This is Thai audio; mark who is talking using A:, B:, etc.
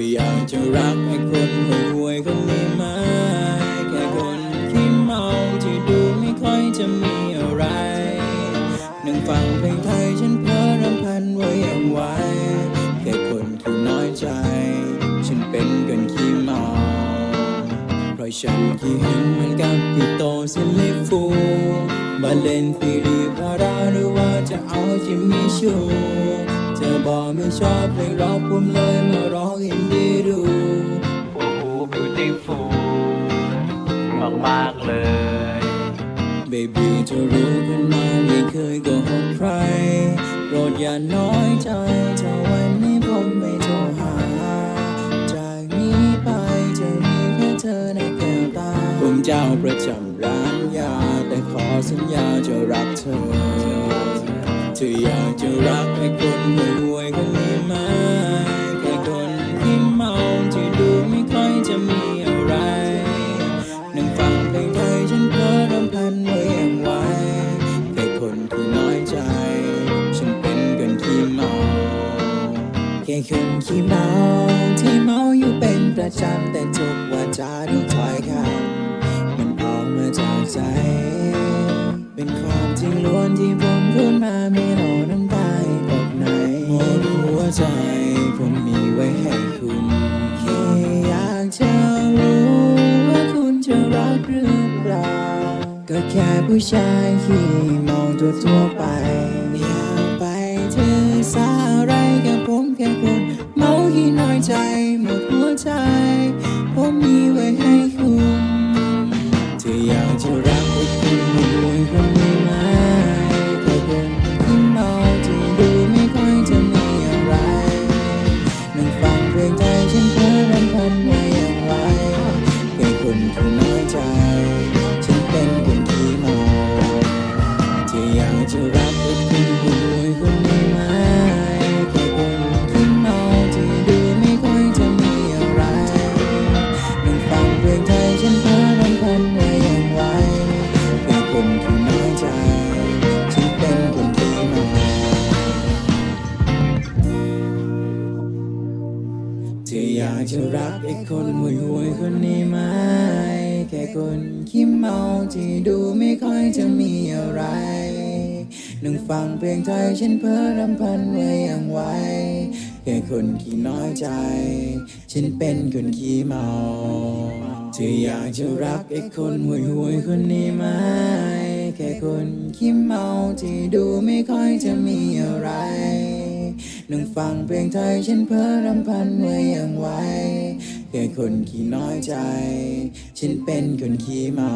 A: ก็อยากจะรักไอ้คนห่วยคนนี้ไหมแค่คนขี้เมาที่ดูไม่ค่อยจะมีอะไรหนึ่งฟังเพลงไทยฉันเพ้อรำพันไว้อย่างไวแค่คนที่น้อยใจ ฉันเป็นกันขี้เมา เพราะฉันขี้หึงเหมือนกับพี่โตสิลิฟูบาเลนตีรีพาราหรือว่าจะเอาจิมมี่ชู บอกไม่ชอบเพลงร็อกผมเลยมาร้องอินดี้ดูโอ้โห beautiful มากมากๆเลย Baby เธอรู้กันมาไม่เคยโกหกใครโปรดอย่าน้อยใจถ้าวันนี้ผมไม่โทรหา จากนี้ไปจะมีแค่เธอในแก้วตา ผมเจ้าประจำร้านยา แต่ขอสัญญาจะรักเธอ เธออยากจะรักไอ้คนรวยๆคนนี้ไหมแค่คนที่เมาที่ดูไม่ค่อยจะมีอะไร นั่งฟังเพลงไทยฉันเพ้อรำพันไว้อย่างไวแค่คนที่น้อยใจ ฉันเป็นกันขี้เมาแค่คนขี้เมาที่เมาอยู่เป็นประจำแต่ทุกว่าจาทุกถ้อยคำมันออกมาจากใจ เป็นความจริงล้วนที่ มาไม่หลอน้ำตาให้กบไหนหมดหัวใจ ผมมีไว้ให้คุณแค่อยากจะรู้ว่าคุณจะรักหรือเปล่าก็แค่ผู้ชายที่มองตัวทั่วไป จะรักไอ้คนรวยๆคนนี้ไหมแค่คนขี้เมาที่ดูไม่ค่อยจะมีอะไรนั่งฟังเพลงไทยฉันเพ้อรำพันไว้อย่างไรแค่คนที่น้อยใจฉันเป็นคนขี้เมาเธออยากจะรักไอ้คนห่วยห่วยๆคนนี้ไหมแค่คนขี้เมาที่ดูไม่ค่อยจะมีอะไร นั่งฟังเพลงไทยฉันเพ้อรำพันไว้อย่างไวแค่คนขี้น้อยใจ ฉันเป็นคนขี้เมาเธออยากจะรักไอ้คนห่วยห่วยๆคนนี้ไหมแค่คนขี้เมาที่ดูไม่ค่อยจะมีอะไรนั่งฟังเพลงไทยฉันเพ้อรำพันไว้อย่างไวแค่คนขี้น้อยใจ ฉันเป็นคนขี้เมา